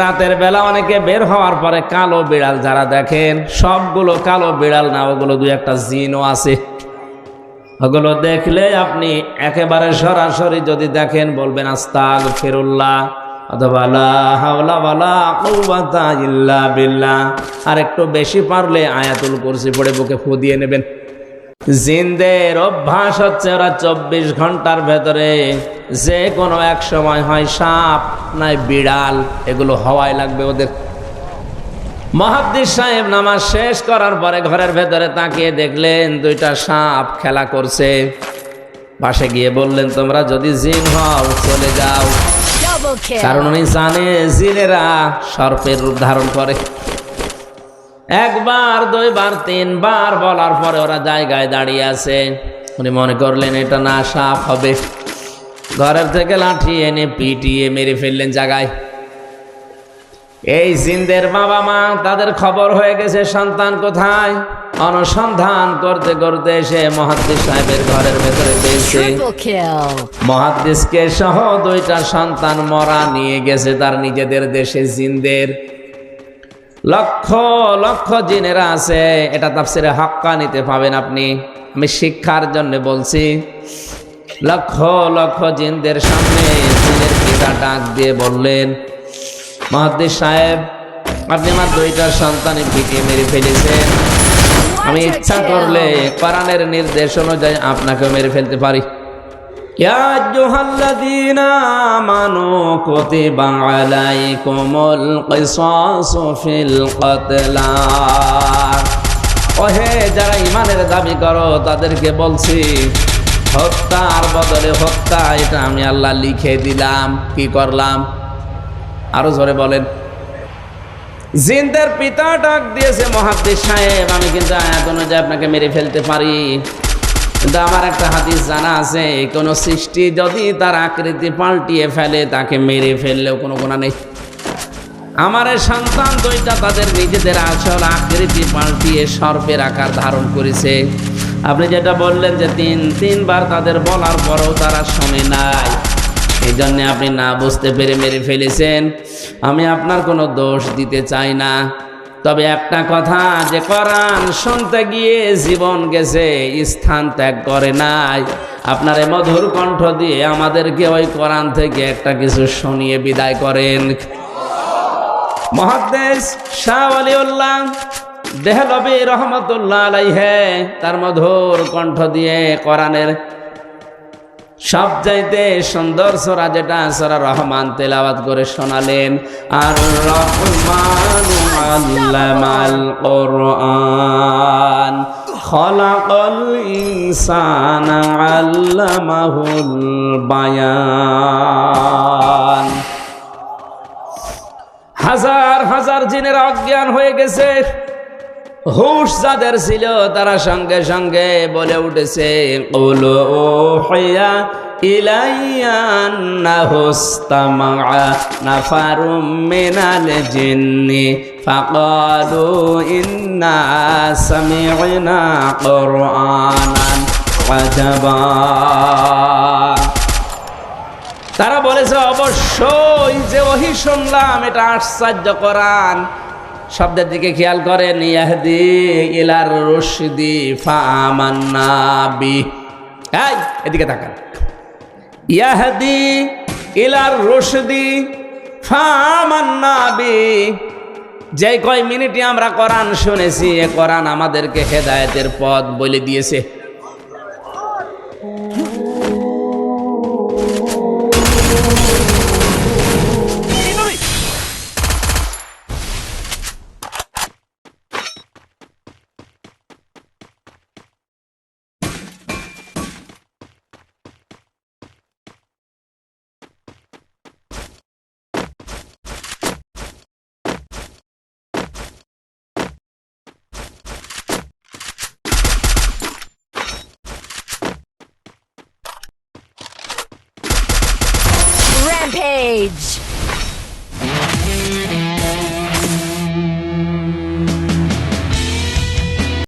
রাতের বেলা অনেকে বের হওয়ার পরে কালো বিড়াল যারা দেখেন, সবগুলো কালো বিড়াল না, ওগুলো দুই একটা জিনও আছে। ওগুলো দেখলে আপনি একেবারে সরাসরি যদি দেখেন, বলবেন আস্তাগ ফিরুল্লাহ আর একটু বেশি পারলে আয়াতুল কুরসি পড়ে বুকে ফু দিয়ে নেবেন। জিনদের অভ্যাস হচ্ছে ওরা চব্বিশ ঘণ্টার ভেতরে যে কোনো এক সময় হয় সাপ নাই বিড়াল এগুলো হওয়াই লাগবে ওদের। মহাদ্দিস সাহেব নামাজ শেষ করার পরে ঘরের ভেতরে তাকিয়ে দেখলেন দুইটা সাপ খেলা করছে। পাশে গিয়ে বললেন তোমরা যদি জিন হও চলে যাও। কারণ উনি জানে জিনেরা সর্পের রূপ ধারণ করে। একবার দুইবার তিনবার বলার পরে ওরা জায়গায় দাঁড়িয়ে আছে। উনি মনে করলেন এটা না সাপ হবে। ঘরের থেকে লাঠি এনে পিটিয়ে মেরে ফেললেন জায়গায়। এই জিনদের বাবা মা তাদের খবর হয়ে গেছে সন্তান কোথায়? অনুসন্ধান করতে করতে এসে মহাদ্দিস সাহেবের ঘরের ভেতরে পেয়েছে. মহাদ্দেশকে সহ দুইটা সন্তান মরা নিয়ে গেছে তার নিজেদের দেশে জিনদের। লক্ষ লক্ষ জিনেরা আছে, এটা তাফসিরে হাক্কা নিতে পাবেন আপনি। আমি শিক্ষার জন্য বলছি, লক্ষ লক্ষ জিনদের সামনে জিনের পিতা ডাক দিয়ে বললেন মহাদ্দেশ সাহেব, আপনি আমার দুইটা সন্তানের পিটিয়ে মেরে ফেলেছেন। আমি ইচ্ছা করলে কোরআনের নির্দেশ অনুযায়ী আপনাকে মেরে ফেলতে পারি। يا أيها الذين آمنوا كتب عليكم القصاص في القتلى ওহে যারা ইমানের দাবি করো তাদেরকে বলছি হত্যার বদলে হত্যা এটা আমি আল্লাহ লিখে দিলাম কি করলাম আরো জোরে বলেন জিনদের পিতা ডাক দিয়েছে মহাদ্দিস সাহেব আমি কিন্তু আয়াত অনুযায়ী আপনাকে মেরে ফেলতে পারি কিন্তু আমার একটা হাদিস জানা আছে, কোন সৃষ্টি যদি তার আকৃতি পাল্টিয়ে ফেলে, তাকে মেরে ফেললেও কোনো গুণা নেই। আমার সন্তান দুইটা তাদের নিজেদের আসল আকৃতি পাল্টিয়ে সর্পের আকার ধারণ করেছে। আপনি যেটা বললেন যে তিন, তিনবার তাদের বলার পরেও তারা শোনে নাই এই জন্য আপনি না বুঝতে পেরে মেরে ফেলেছেন। আমি আপনার কোনো দোষ দিতে চাই না। তবে একটা কথা, যে কোরআন শুনতে গিয়ে জীবন গেছে, স্থান ত্যাগ করে নাই। আপনার এই মধুর কণ্ঠ দিয়ে আমাদেরকে ওই কোরআন থেকে একটা কিছু শুনিয়ে বিদায় করেন। মহাদেশ শাহ আলিউল্লাহ দেহলবি রহমতুল্লাহ আলাইহে তার মধুর কণ্ঠ দিয়ে কোরআনের সব চাইতে সুন্দর সোরা যেটা সোরা রহমান তেলাওয়াত করে শোনালেন। আর রহমান আল্লামাল কোরআন খলাকল ইনসান আল্লামাহুল বায়ান হাজার হাজার জিনের অজ্ঞান হয়ে গেছে। হুশ যাদের ছিল তারা সঙ্গে সঙ্গে বলে উঠেছে ওলো হইয়া তারা বলেছে, অবশ্যই যে ওহি শুনলাম, এটা আশ্চর্য করান শব্দের দিকে খেয়াল করেন, ইয়াহদি ইলার রশদি ফামান্নাবি এই, এদিকে তাকান। ইয়াহদি ইলার রশদি, ফামান্নাবি। যে কয় মিনিটে আমরা কোরআন শুনেছি, এ কোরআন আমাদেরকে হেদায়েতের পথ বলে দিয়েছে। Rampage.